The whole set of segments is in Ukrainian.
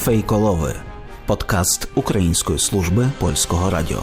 Фейколови подкаст Української служби польського радіо.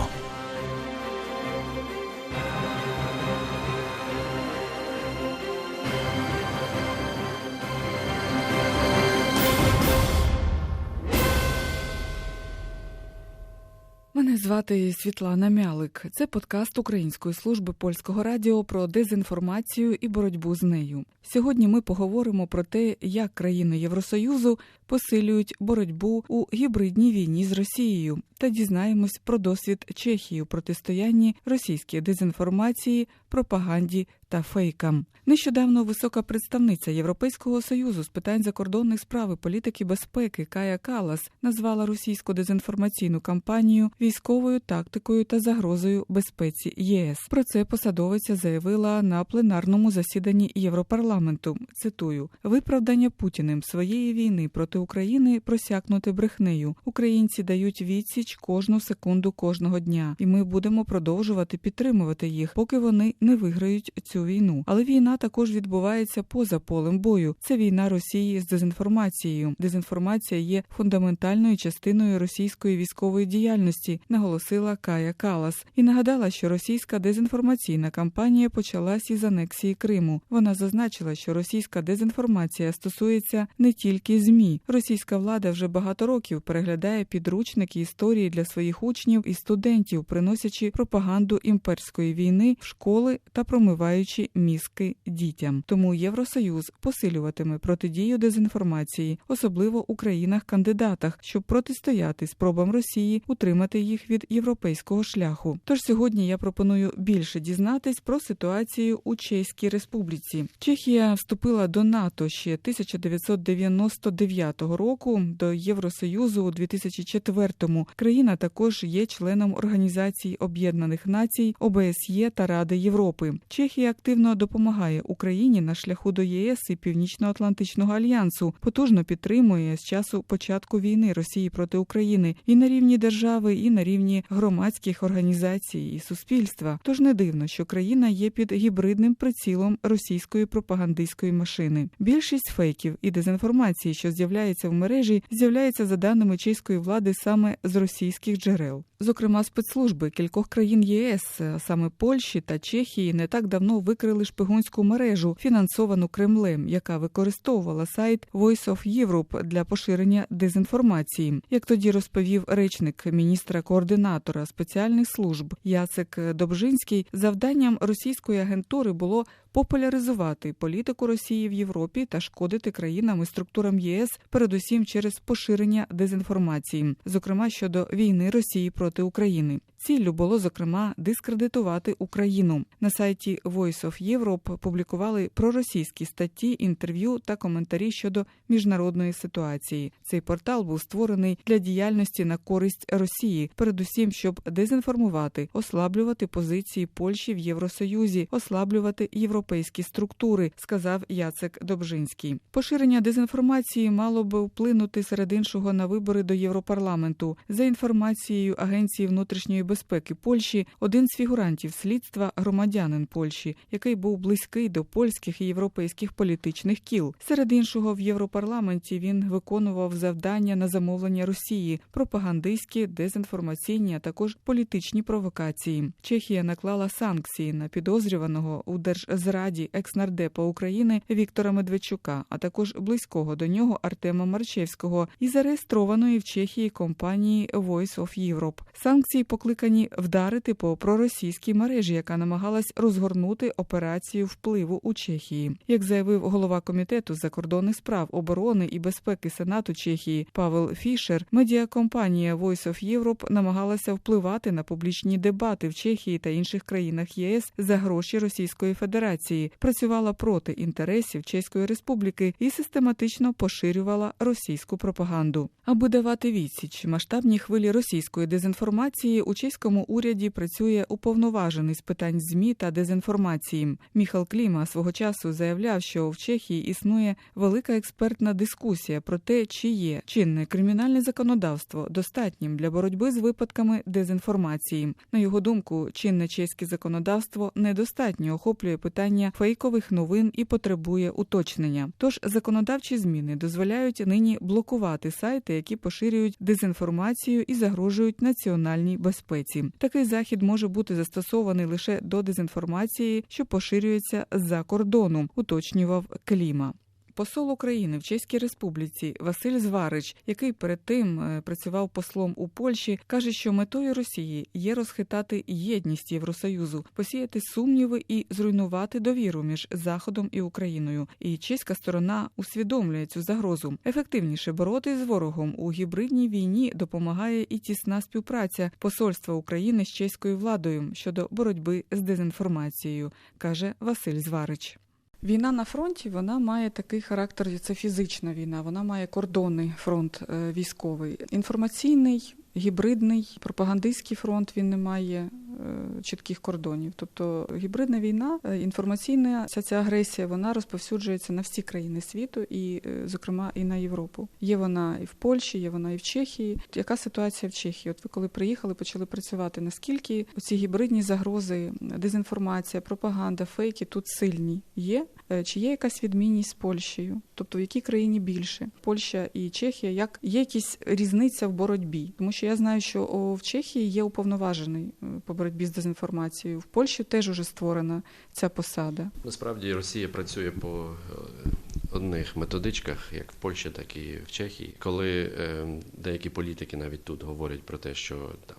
Звати Світлана Мялик. Це подкаст Української служби польського радіо про дезінформацію і боротьбу з нею. Сьогодні ми поговоримо про те, як країни Євросоюзу посилюють боротьбу у гібридній війні з Росією, та дізнаємось про досвід Чехії у протистоянні російській дезінформації, пропаганді та фейкам. Нещодавно висока представниця Європейського союзу з питань закордонних справ і політики безпеки Кая Калас назвала російську дезінформаційну кампанію військовою тактикою та загрозою безпеці ЄС. Про це посадовиця заявила на пленарному засіданні Європарламенту. Цитую виправдання Путіним своєї війни проти України просякнути брехнею. Українці дають відсіч кожну секунду кожного дня, і ми будемо продовжувати підтримувати їх, поки вони не виграють цю війну. Але війна також відбувається поза полем бою. Це війна Росії з дезінформацією. Дезінформація є фундаментальною частиною російської військової діяльності, наголосила Кая Калас і нагадала, що російська дезінформаційна кампанія почалась із анексії Криму. Вона зазначила, що російська дезінформація стосується не тільки змі. Російська влада вже багато років переглядає підручники історії для своїх учнів і студентів, приносячи пропаганду імперської війни в школи та промиваючи мізки дітям. Тому Євросоюз посилюватиме протидію дезінформації, особливо у країнах-кандидатах, щоб протистояти спробам Росії утримати їх від європейського шляху. Тож сьогодні я пропоную більше дізнатись про ситуацію у Чеській Республіці. Чехія вступила до НАТО ще 1999 року, до Євросоюзу у 2004-му. Країна також є членом Організації Об'єднаних Націй, ОБСЄ та Ради Європи. Чехія активно допомагає Україні на шляху до ЄС і Північно-Атлантичного альянсу, потужно підтримує з часу початку війни Росії проти України і на рівні держави, і на рівні громадських організацій і суспільства. Тож не дивно, що країна є під гібридним прицілом російської пропагандистської машини. Більшість фейків і дезінформації, що з'являється в мережі, з'являється за даними чеської влади саме з російських джерел. Зокрема, спецслужби кількох країн ЄС, а саме Польщі та Чехії, не так давно викрили шпигунську мережу, фінансовану Кремлем, яка використовувала сайт Voice of Europe для поширення дезінформації. Як тоді розповів речник міністра координатора спеціальних служб Яцек Добжинський, завданням російської агентури було популяризувати політику Росії в Європі та шкодити країнам і структурам ЄС, передусім через поширення дезінформації, зокрема щодо війни Росії проти України. Ціллю було зокрема дискредитувати Україну на сайті Voice of Europe публікували проросійські статті, інтерв'ю та коментарі щодо міжнародної ситуації. Цей портал був створений для діяльності на користь Росії, передусім щоб дезінформувати, ослаблювати позиції Польщі в Євросоюзі, ослаблювати європейські структури, сказав Яцек Добжинський. Поширення дезінформації мало би вплинути серед іншого на вибори до Європарламенту за інформацією Агенції внутрішньої безпеки Польщі один з фігурантів слідства громадянин Польщі, який був близький до польських і європейських політичних кіл. Серед іншого в Європарламенті він виконував завдання на замовлення Росії, пропагандистські, дезінформаційні, а також політичні провокації. Чехія наклала санкції на підозрюваного у держзраді екснардепа України Віктора Медведчука, а також близького до нього Артема Марчевського і зареєстрованої в Чехії компанії Voice of Europe. Санкції покликані вдарити по проросійській мережі, яка намагалась розгорнути операцію впливу у Чехії. Як заявив голова комітету закордонних справ оборони і безпеки Сенату Чехії Павел Фішер, медіакомпанія Voice of Europe намагалася впливати на публічні дебати в Чехії та інших країнах ЄС за гроші Російської Федерації, працювала проти інтересів Чеської Республіки і систематично поширювала російську пропаганду. Аби давати відсіч масштабній хвилі російської дезінформації у чеському уряді працює уповноважений з питань змі та дезінформації. Міхал Кліма свого часу заявляв, що в Чехії існує велика експертна дискусія про те, чи є чинне кримінальне законодавство достатнім для боротьби з випадками дезінформації. На його думку, чинне чеське законодавство недостатньо охоплює питання фейкових новин і потребує уточнення. Тож законодавчі зміни дозволяють нині блокувати сайти, які поширюють дезінформацію і загрожують національній безпеці. Такий захід може бути застосований лише до дезінформації, що поширюється з-за кордоном, уточнював Кліма. Посол України в Чеській Республіці Василь Зварич, який перед тим е, працював послом у Польщі, каже, що метою Росії є розхитати єдність Євросоюзу, посіяти сумніви і зруйнувати довіру між Заходом і Україною. І чеська сторона усвідомлює цю загрозу. Ефективніше боротись з ворогом у гібридній війні допомагає і тісна співпраця посольства України з чеською владою щодо боротьби з дезінформацією, каже Василь Зварич. Війна на фронті вона має такий характер. Це фізична війна. Вона має кордони фронт е, військовий, інформаційний, гібридний, пропагандистський фронт. Він не має е, чітких кордонів. Тобто гібридна війна, е, інформаційна вся ця агресія, вона розповсюджується на всі країни світу, і, е, зокрема, і на Європу. Є вона і в Польщі, є вона і в Чехії. Яка ситуація в Чехії? От ви коли приїхали, почали працювати. Наскільки ці гібридні загрози, дезінформація, пропаганда, фейки тут сильні є? Чи є якась відмінність з Польщею? Тобто в якій країні більше? Польща і Чехія, як є якась різниця в боротьбі? Тому що я знаю, що в Чехії є уповноважений е, по боротьбі з дезінформацією. В Польщі теж уже створена ця посада. Насправді Росія працює по е, одних методичках, як в Польщі, так і в Чехії. Коли е, деякі політики навіть тут говорять про те, що там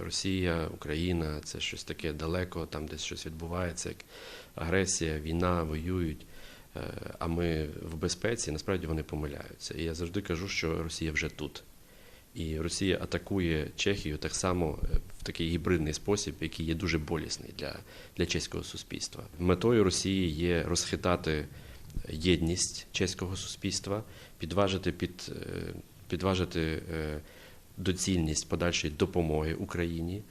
Росія, Україна це щось таке далеко, там десь щось відбувається, як агресія, війна, воюють. Е, А ми в безпеці, насправді вони помиляються. І я завжди кажу, що Росія вже тут. І Росія атакує Чехію так само е, в такий гібридний спосіб, який є дуже болісний для, для чеського суспільства. Метою Росії є розхитати єдність чеського суспільства, підважити під е, підважити доцільність подальшої допомоги Україні,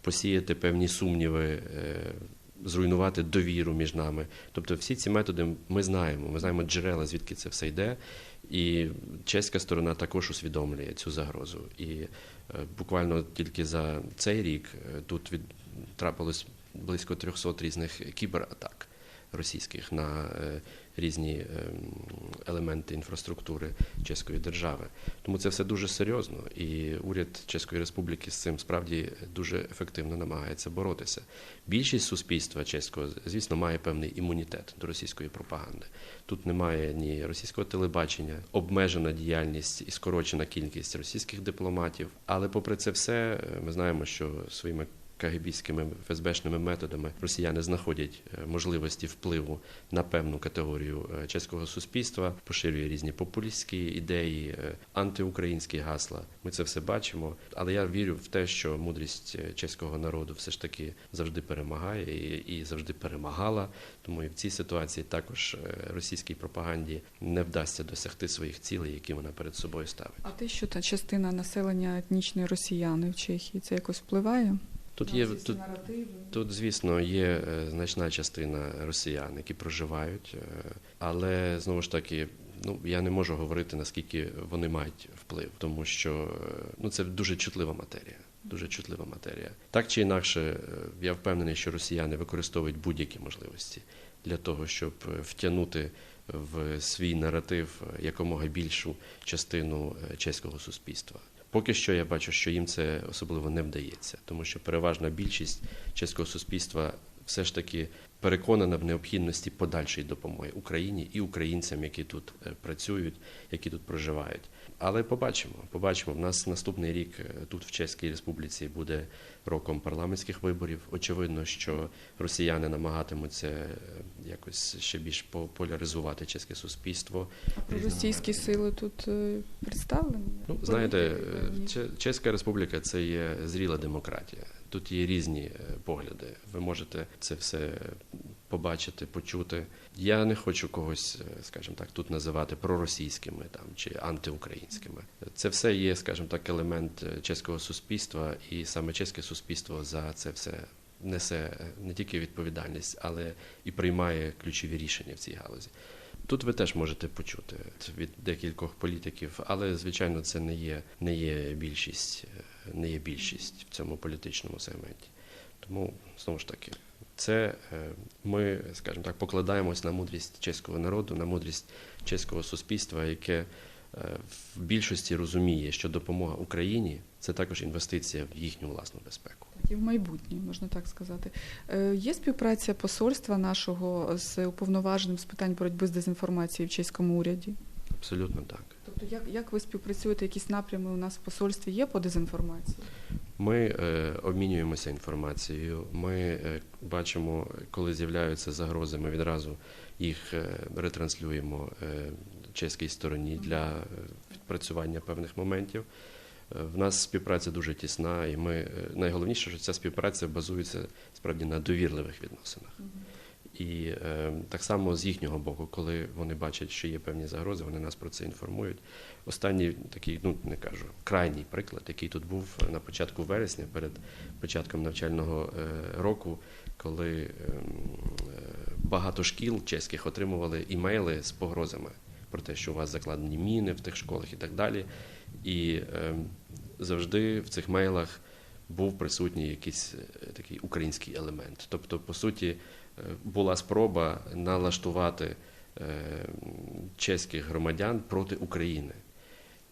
посіяти певні сумніви, зруйнувати довіру між нами. Тобто, всі ці методи ми знаємо. Ми знаємо джерела, звідки це все йде. І чеська сторона також усвідомлює цю загрозу. І е, буквально тільки за цей рік е, тут від трапилось близько 300 різних кібератак російських на е, різні ем, елементи інфраструктури чеської держави. Тому це все дуже серйозно, і уряд Чеської Республіки з цим справді дуже ефективно намагається боротися. Більшість суспільства чеського, звісно, має певний імунітет до російської пропаганди. Тут немає ні російського телебачення, обмежена діяльність і скорочена кількість російських дипломатів. Але попри це все, е, ми знаємо, що своїми КГБськими ФСБшними методами росіяни знаходять е, можливості впливу на певну категорію е, чеського суспільства, поширює різні популістські ідеї, е, антиукраїнські гасла. Ми це все бачимо. Але я вірю в те, що мудрість чеського народу все ж таки завжди перемагає і, завжди перемагала. Тому і в цій ситуації також російській пропаганді не вдасться досягти своїх цілей, які вона перед собою ставить. А те, що та частина населення етнічної росіяни в Чехії, це якось впливає? Тут є тут, Тут, звісно, є е, значна частина росіян, які проживають, е, але знову ж таки, ну я не можу говорити наскільки вони мають вплив, тому що е, ну це дуже чутлива матерія. Дуже чутлива матерія. Так чи інакше, я впевнений, що росіяни використовують будь-які можливості для того, щоб втягнути в свій наратив якомога більшу частину чеського суспільства. Поки що я бачу, що їм це особливо не вдається, тому що переважна більшість чеського суспільства все ж таки переконана в необхідності подальшої допомоги Україні і українцям, які тут е, працюють, які тут проживають. Але побачимо, побачимо. В нас наступний рік е, тут в Чеській Республіці буде роком парламентських виборів. Очевидно, що росіяни намагатимуться е, якось ще більш по- поляризувати чеське суспільство. Російські сили тут представлені? Ну, знаєте, Че- Чеська Республіка це є зріла демократія. Тут є різні е, погляди. Ви можете це все побачити, почути. Я не хочу когось, е, скажімо так, тут називати проросійськими там чи антиукраїнськими. Це все є, скажімо так, елемент е, чеського суспільства, і саме чеське суспільство за це все несе не тільки відповідальність, але і приймає ключові рішення в цій галузі. Тут ви теж можете почути від декількох політиків, але звичайно це не є, не є більшість, е, не є більшість в цьому політичному сегменті. Тому знову ж таки, це е, ми, скажімо так, покладаємось на мудрість чеського народу, на мудрість чеського суспільства, яке е, в більшості розуміє, що допомога Україні це також інвестиція в їхню власну безпеку. І в майбутнє, можна так сказати. Е, Є співпраця посольства нашого з уповноваженим з питань боротьби з дезінформацією в чеському уряді? Абсолютно так. Тобто, як, як ви співпрацюєте? Якісь напрями у нас в посольстві є по дезінформації? Ми е, обмінюємося інформацією. Ми е, бачимо, коли з'являються загрози, ми відразу їх е, ретранслюємо е, чеській стороні для е, відпрацювання певних моментів. В нас співпраця дуже тісна, і ми е, найголовніше, що ця співпраця базується справді на довірливих відносинах. І е, так само з їхнього боку, коли вони бачать, що є певні загрози, вони нас про це інформують. Останній такий, ну не кажу, крайній приклад, який тут був на початку вересня, перед початком навчального е, року, коли е, багато шкіл чеських отримували імейли з погрозами про те, що у вас закладені міни в тих школах і так далі. І е, завжди в цих мейлах був присутній якийсь е, такий український елемент. Тобто, по суті, е, була спроба налаштувати е, чеських громадян проти України.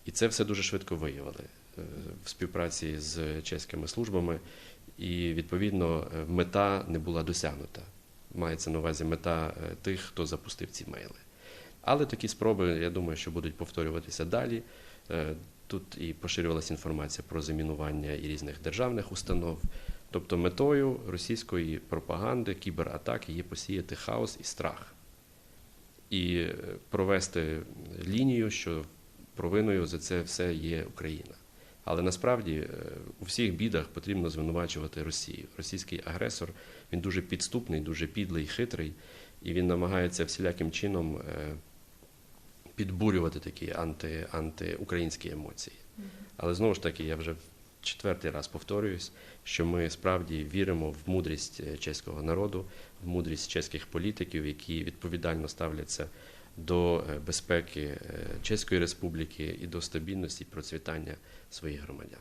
І це все дуже швидко виявили е, в співпраці з чеськими службами, і відповідно мета не була досягнута. Мається на увазі мета тих, хто запустив ці мейли. Але такі спроби, я думаю, що будуть повторюватися далі. Е, Тут і поширювалася інформація про замінування і різних державних установ. Тобто метою російської пропаганди, кібератаки є посіяти хаос і страх і е, провести лінію, що провиною за це все є Україна. Але насправді е, у всіх бідах потрібно звинувачувати Росію. Російський агресор він дуже підступний, дуже підлий, хитрий, і він намагається всіляким чином підбурювати такі анти, антиукраїнські емоції. Але знову ж таки, я вже четвертий раз повторююсь, що ми справді віримо в мудрість е, чеського народу, в мудрість чеських політиків, які відповідально ставляться до е, безпеки е, Чеської Республіки і до стабільності і процвітання своїх громадян.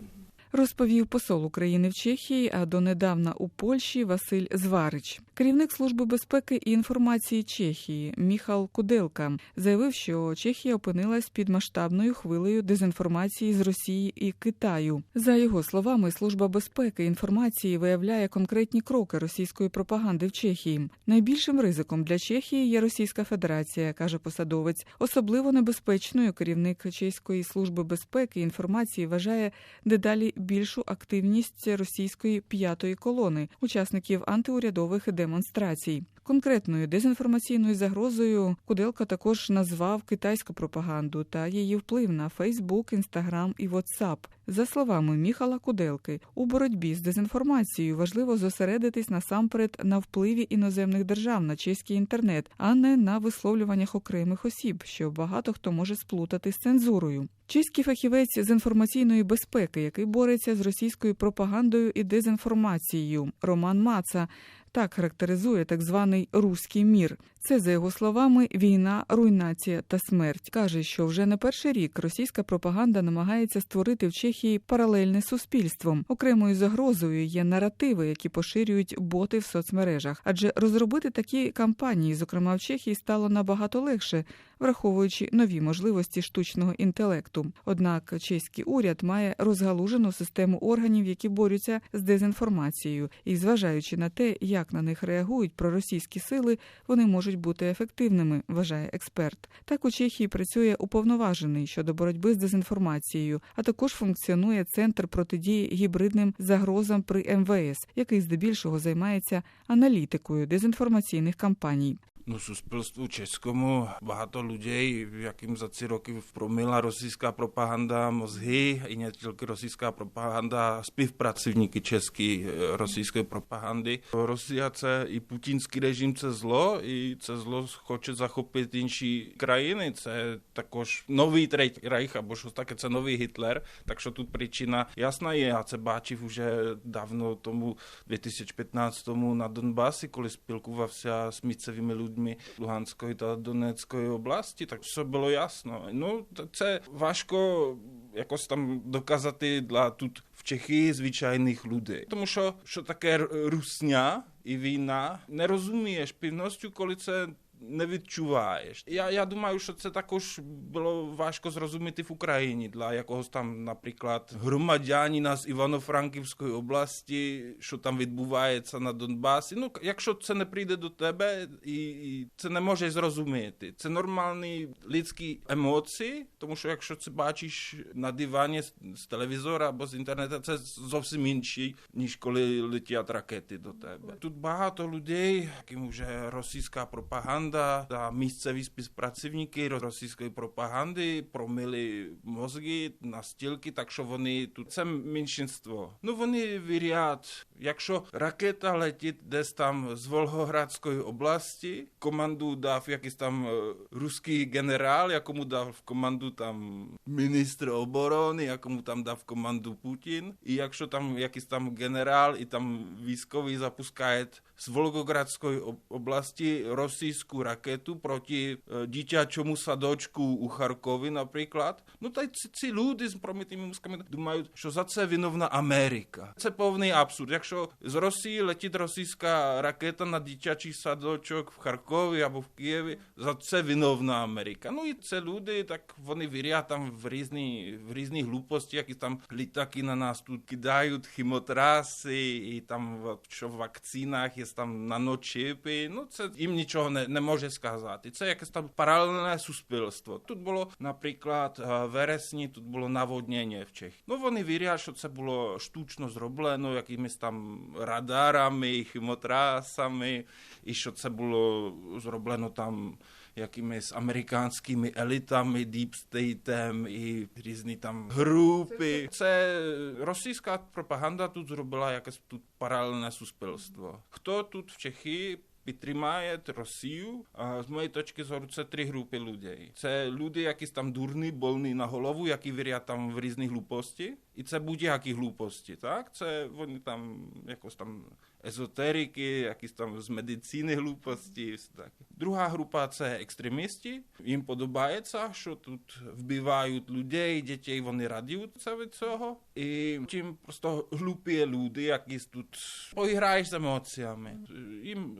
Розповів посол України в Чехії, а донедавна у Польщі Василь Зварич. Керівник служби безпеки і інформації Чехії Міхал Куделка заявив, що Чехія опинилась під масштабною хвилею дезінформації з Росії і Китаю. За його словами, служба безпеки інформації виявляє конкретні кроки російської пропаганди в Чехії. Найбільшим ризиком для Чехії є Російська Федерація, каже посадовець. Особливо небезпечною керівник Чеської служби безпеки і інформації вважає дедалі більшу активність російської п'ятої колони, учасників антиурядових демонстрацій. Конкретною дезінформаційною загрозою Куделка також назвав китайську пропаганду та її вплив на Фейсбук, Інстаграм і WhatsApp. За словами Міхала Куделки, у боротьбі з дезінформацією важливо зосередитись насамперед на впливі іноземних держав на чеський інтернет, а не на висловлюваннях окремих осіб, що багато хто може сплутати з цензурою. Чеський фахівець з інформаційної безпеки, який бореться з російською пропагандою і дезінформацією, Роман Маца. Так характеризує так званий руський мір. Це за його словами війна, руйнація та смерть. каже, що вже не перший рік російська пропаганда намагається створити в Чехії паралельне суспільство. Окремою загрозою є наративи, які поширюють боти в соцмережах. Адже розробити такі кампанії, зокрема в Чехії, стало набагато легше, враховуючи нові можливості штучного інтелекту. Однак чеський уряд має розгалужену систему органів, які борються з дезінформацією, і зважаючи на те, як на них реагують проросійські сили, вони можуть бути ефективними, вважає експерт. Так у Чехії працює уповноважений щодо боротьби з дезінформацією, а також функціонує центр протидії гібридним загрозам при МВС, який здебільшого займається аналітикою дезінформаційних кампаній. Ну, суспільству чеському багато людей, яким за ці роки впромила російська пропаганда мозги, і не тільки російська пропаганда, співпрацівники чеської е, російської пропаганди. Росія це і путінський режим це зло, і це зло хоче захопити інші країни. Це також новий третій рейх, або щось таке, це новий Гітлер. Так що тут причина ясна є. Я це бачив вже давно тому, 2015-му на Донбасі, коли спілкувався з місцевими людьми Луганської та Донецької області. Так все було ясно. Ну це важко якось там доказати для тут в Чехії звичайних людей. Тому що що таке русня і війна, не розумієш півністю, коли це не відчуваєш. Я я думаю, що це також було важко зрозуміти в Україні для якогось там, наприклад, громадянина з Івано-Франківської області, що там відбувається на Донбасі. Ну, якщо це не прийде до тебе, і, і це не можеш зрозуміти. Це нормальні людські емоції, тому що якщо це бачиш на дивані з, з телевізора або з інтернету, це зовсім інший, ніж коли летять ракети до тебе. Тут багато людей, яким вже російська пропаганда та місцеві співпрацівники російської пропаганди промили мозги настільки, так що вони тут це меншинство. Ну вони вірять, якщо ракета летить десь там з Волгоградської області, команду дав якийсь там руський генерал, якому дав команду там міністр оборони, якому там дав команду Путін. І якщо там якийсь там генерал і там військовий запускає з Волгоградської області російську ракету проти дитячому садочку у Харкові, наприклад. Ну та ці, ці люди з промитими мозками думають, що за це виновна Америка. Це повний абсурд. Якщо з Росії летить російська ракета на дитячий садочок в Харкові або в Києві, за це виновна Америка. Ну і це люди, так вони вірять там в різні в різні глупості, які там літаки на нас тут кидають, хімотраси, і там що в вакцинах є там наночипи. Ну це їм нічого не, не може сказати. Це якесь там паралельне суспільство. Тут було, наприклад, вересні, тут було наводнення в Чехії. Ну вони вірять, що це було штучно зроблено якимись там радарами, хімотрасами, і що це було зроблено там якимись американськими елітами, діпстейтем і різні там групи. Це російська пропаганда тут зробила якесь тут паралельне суспільство. Хто тут в Чехії підтримає Росію. А з моєї точки зору це три групи людей. Це люди, які там дурні, больні на голову, які вірять там в різні глупості. І це будь-які глупості. Так? Це вони там якось там езотерики, якісь там з медицини глупості. І все таке. Друга група це екстремісти. Їм подобається, що тут вбивають людей, дітей, вони радіються від цього. І тим просто глупі люди, які тут поіграєш з емоціями. Їм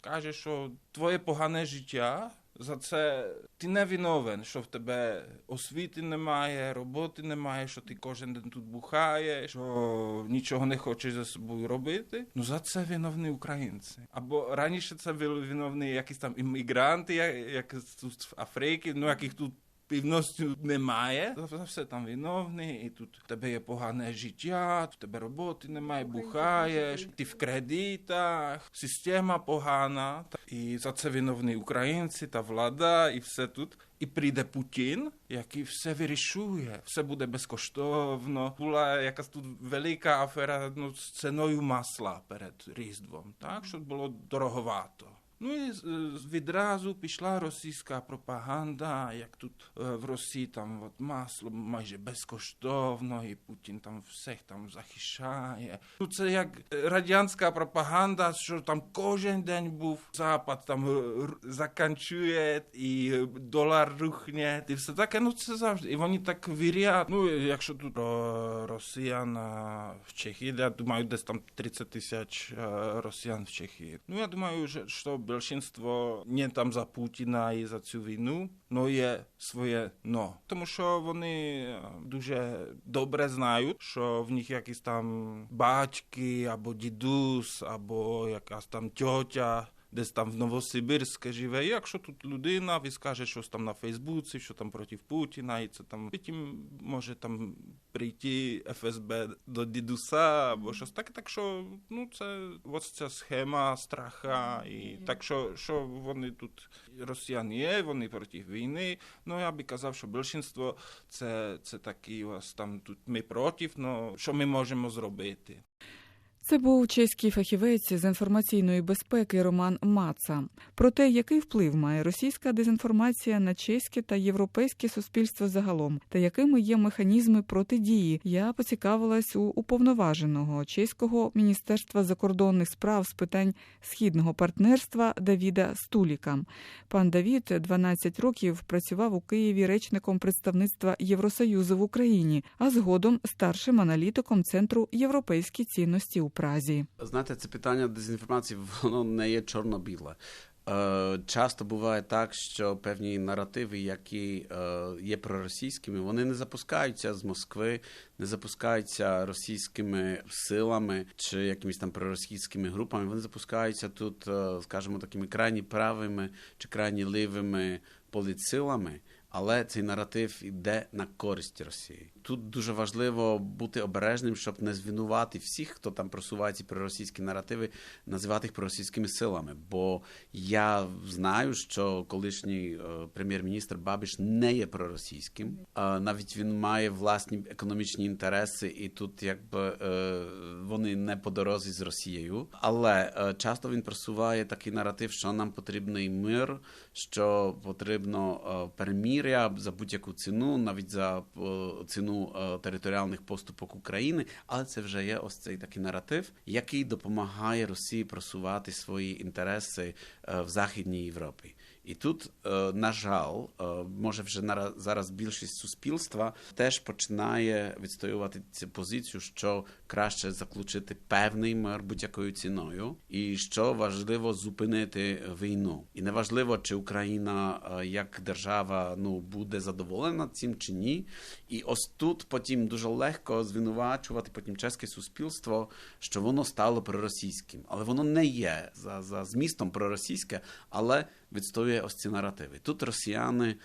каже, що твоє погане життя. За це ти не виновен, що в тебе освіти немає, роботи немає, що ти кожен день тут бухаєш, що нічого не хочеш за собою робити. Ну за це виновні українці. Або раніше це були виновні якісь там іммігранти, як як з Африки, ну яких тут півністю немає. За все там виновний, і тут в тебе є погане життя, в тебе роботи немає, бухаєш, ти в кредитах, система погана. І за це виновні українці та влада, і все тут. І прийде Путін, який все вирішує, все буде безкоштовно. Була якась тут велика афера ну, з ціною масла перед Різдвом, так що було дороговато. Ну і відразу пішла російська пропаганда, як тут в Росії там от масло майже безкоштовно, і Путін там всіх там захищає. Ну це як радянська пропаганда, що там кожен день був Запад там заканчує, і долар рухне, і все таке. Ну це завжди. І вони так вірять. Ну, якщо тут росіян в Чехії, я думаю, десь там 30 тисяч росіян в Чехії. Ну я думаю, що більшинство не там за Путіна і за цю війну, но є своє но. Тому що вони дуже добре знають, що в них якісь там батьки, або дідусь, або якась там тьотя десь там в Новосибирське живе. Якщо тут людина і скаже щось там на Фейсбуці, що там проти Путіна, і це там потім може там прийти ФСБ до дідуса або щось таке. Так що ну це ось ця схема страха, і так що, що вони тут росіяни є, вони проти війни. Ну я би казав, що більшість це, це такі ось там тут ми проти, ну що ми можемо зробити. Це був чеський фахівець з інформаційної безпеки Роман Маца. Про те, який вплив має російська дезінформація на чеське та європейське суспільство загалом, та якими є механізми протидії, я поцікавилась у уповноваженого чеського міністерства закордонних справ з питань східного партнерства Давіда Стуліка. Пан Давід 12 років працював у Києві речником представництва Євросоюзу в Україні, а згодом старшим аналітиком центру європейські цінності у Празі. Знаєте, це питання дезінформації, воно не є чорно-біле. Е, Часто буває так, що певні наративи, які е, є проросійськими, вони не запускаються з Москви, не запускаються російськими силами чи якимись там проросійськими групами. Вони запускаються тут, е, скажімо, такими крайні правими чи крайні лівими політсилами. Але цей наратив йде на користь Росії. Тут дуже важливо бути обережним, щоб не звинувати всіх, хто там просуває ці проросійські наративи, називати їх проросійськими силами. Бо я знаю, що колишній е, прем'єр-міністр Бабіш не є проросійським, навіть він має власні економічні інтереси, і тут якби е, вони не по дорозі з Росією. Але е, часто він просуває такий наратив, що нам потрібний мир, що потрібно е, перемір'я за будь-яку ціну, навіть за е, ціну е, територіальних поступок України. Але це вже є ось цей такий наратив, який допомагає Росії просувати свої інтереси в Західній Європі. І тут, е, на жаль, е, може вже зараз більшість суспільства теж починає відстоювати цю позицію, що краще заключити певний мир будь-якою ціною, і що важливо зупинити війну. І неважливо, чи Україна е, як держава ну буде задоволена цим чи ні. І ось тут потім дуже легко звинувачувати потім чеське суспільство, що воно стало проросійським, але воно не є за, за змістом проросійське, але відстоює ось ці наративи. Тут росіяни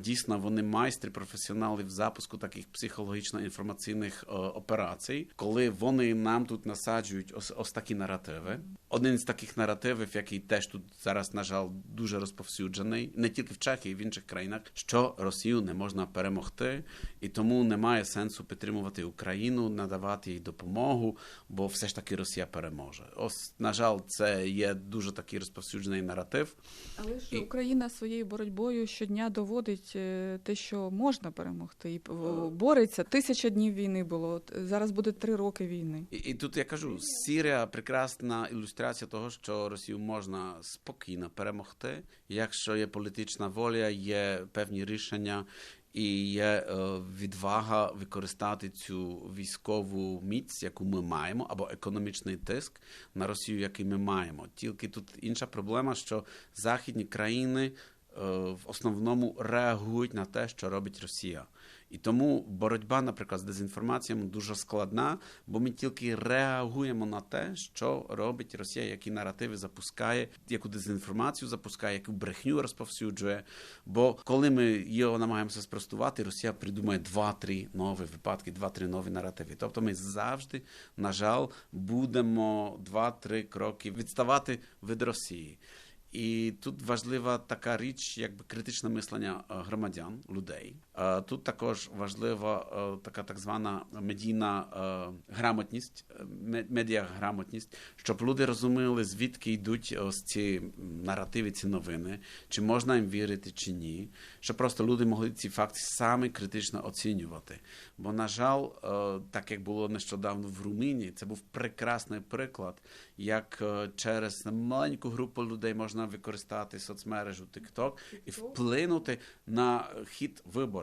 дійсно вони майстри, професіонали в запуску таких психологічно-інформаційних е, операцій, коли вони нам тут насаджують ось, ось такі наративи. Один з таких наративів, який теж тут зараз, на жаль, дуже розповсюджений, не тільки в Чехії, в інших країнах, що Росію не можна перемогти, і тому немає сенсу підтримувати Україну, надавати їй допомогу, бо все ж таки Росія переможе. Ось, на жаль, це є дуже такий розповсюджений наратив. Але ж І- Україна своєю боротьбою щодня доводить е, те, що можна перемогти, і п- бореться. Тисяча днів війни було. Зараз буде три роки війни. І, і тут я кажу, Сирія прекрасна ілюстрація того, що Росію можна спокійно перемогти, якщо є політична воля, є певні рішення. І є е, відвага використати цю військову міць, яку ми маємо, або економічний тиск на Росію, який ми маємо. Тільки тут інша проблема, що західні країни е, в основному реагують на те, що робить Росія. І тому боротьба, наприклад, з дезінформаціями дуже складна, бо ми тільки реагуємо на те, що робить Росія, які наративи запускає, яку дезінформацію запускає, яку брехню розповсюджує. Бо коли ми його намагаємося спростувати, Росія придумає два-три нові випадки, два-три нові наративи. Тобто ми завжди, на жаль, будемо два-три кроки відставати від Росії. І тут важлива така річ, якби критичне мислення е, громадян, людей. Е, Тут також важлива е, така так звана медійна е, грамотність, ме- медіаграмотність, щоб люди розуміли, звідки йдуть ось ці наративи, ці новини, чи можна їм вірити, чи ні. Щоб просто люди могли ці факти самі критично оцінювати. Бо, на жаль, так як було нещодавно в Румунії, це був прекрасний приклад, як через маленьку групу людей можна використати соцмережу TikTok і вплинути на хід виборів.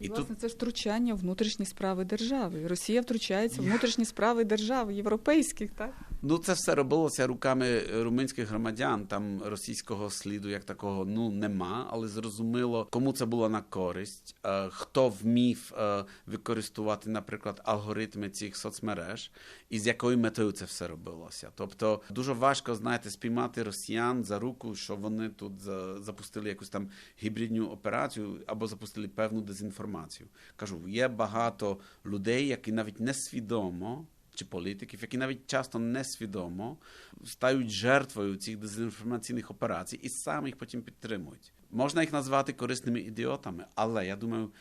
І, власне, це ж втручання внутрішні справи держави. Росія втручається в внутрішні справи держав, європейських, так? Ну, це все робилося руками румунських громадян. Там російського сліду як такого ну нема, але зрозуміло, кому це було на користь, е, хто вмів е, використовувати, наприклад, алгоритми цих соцмереж, і з якою метою це все робилося. Тобто дуже важко знаєте, спіймати росіян за руку, що вони тут за- запустили якусь там гібридну операцію або запустили певну дезінформацію. Кажу, є багато людей, які навіть несвідомо чи політиків, які навіть часто несвідомо стають жертвою цих дезінформаційних операцій і самі їх потім підтримують. Можна їх назвати корисними ідіотами, але я думаю,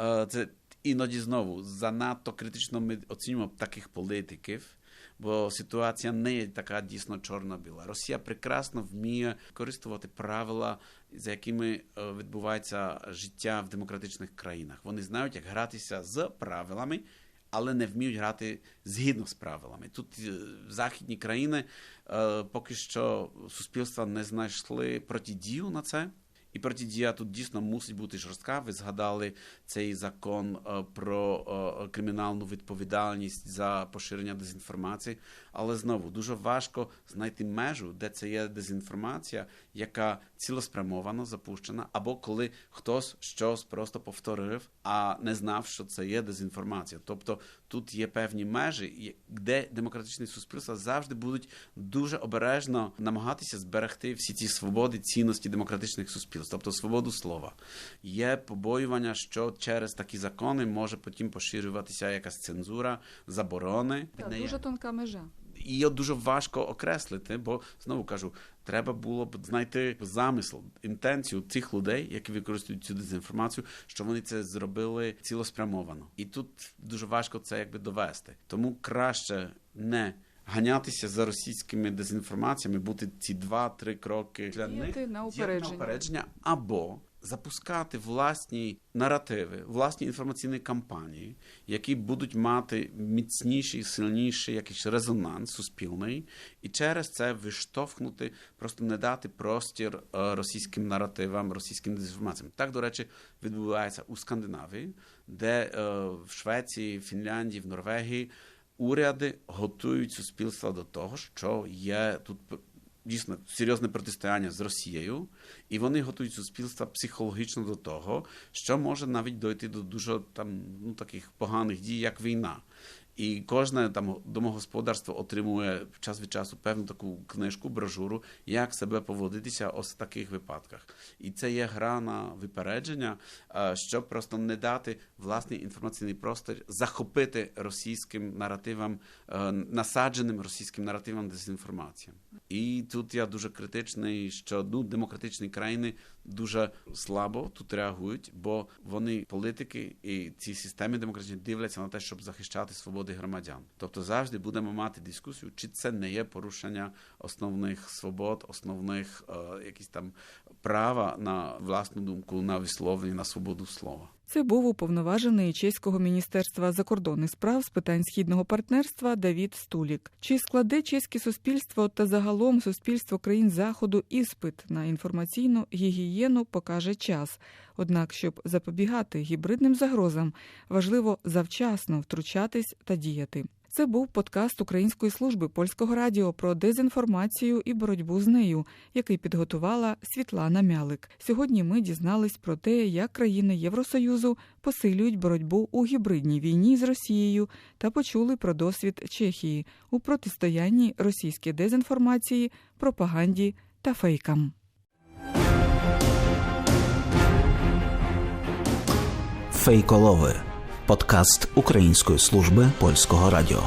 е, це іноді знову занадто критично ми оцінюємо таких політиків. Бо ситуація не є така дійсно чорно-біла. Росія прекрасно вміє користувати правила, за якими е, відбувається життя в демократичних країнах. Вони знають, як гратися з правилами, але не вміють грати згідно з правилами. Тут е, західні країни е, поки що суспільства не знайшли протидію на це. І протидія тут дійсно мусить бути жорстка. Ви згадали цей закон е, про е, кримінальну відповідальність за поширення дезінформації. Але знову дуже важко знайти межу, де це є дезінформація, яка цілеспрямовано запущена, або коли хтось щось просто повторив, а не знав, що це є дезінформація. Тобто тут є певні межі, де демократичні суспільства завжди будуть дуже обережно намагатися зберегти всі ці свободи, цінності демократичних суспільств, тобто свободу слова. Є побоювання, що через такі закони може потім поширюватися якась цензура, заборони. Є. дуже тонка межа. І її дуже важко окреслити, бо знову кажу, треба було б знайти замисел, інтенцію тих людей, які використовують цю дезінформацію, що вони це зробили цілеспрямовано. І тут дуже важко це якби довести. Тому краще не ганятися за російськими дезінформаціями, бути ці два-три кроки для Діяти них на упередження або запускати власні наративи, власні інформаційні кампанії, які будуть мати міцніший, сильніший якийсь резонанс суспільний, і через це виштовхнути, просто не дати простір е, російським наративам, російським дезінформаціям. Так, до речі, відбувається у Скандинавії, де е, в Швеції, Фінляндії, в Норвегії уряди готують суспільство до того, що є тут дійсно серйозне протистояння з Росією, і вони готують суспільство психологічно до того, що може навіть дойти до дуже там ну таких поганих дій, як війна. І кожне там домогосподарство отримує час від часу певну таку книжку, брошуру, як себе поводитися ось в таких випадках. І це є гра на випередження, е, щоб просто не дати власний інформаційний простір захопити російським наративам, е, насадженим російським наративам дезінформаціям. І тут я дуже критичний, що ну, демократичні країни дуже слабо тут реагують, бо вони політики і ці системи демократичні дивляться на те, щоб захищати свободи громадян. Тобто завжди будемо мати дискусію, чи це не є порушення основних свобод, основних е, якісь там права на власну думку, на висловлення, на свободу слова. Це був уповноважений чеського міністерства закордонних справ з питань східного партнерства Давід Стулік. Чи складе чеське суспільство та загалом суспільство країн заходу іспит на інформаційну гігієну покаже час. Однак, щоб запобігати гібридним загрозам, важливо завчасно втручатись та діяти. Це був подкаст Української служби польського радіо про дезінформацію і боротьбу з нею, який підготувала Світлана Мялик. Сьогодні ми дізнались про те, як країни Євросоюзу посилюють боротьбу у гібридній війні з Росією та почули про досвід Чехії у протистоянні російській дезінформації, пропаганді та фейкам. Фейколови подкаст Української служби польського радіо.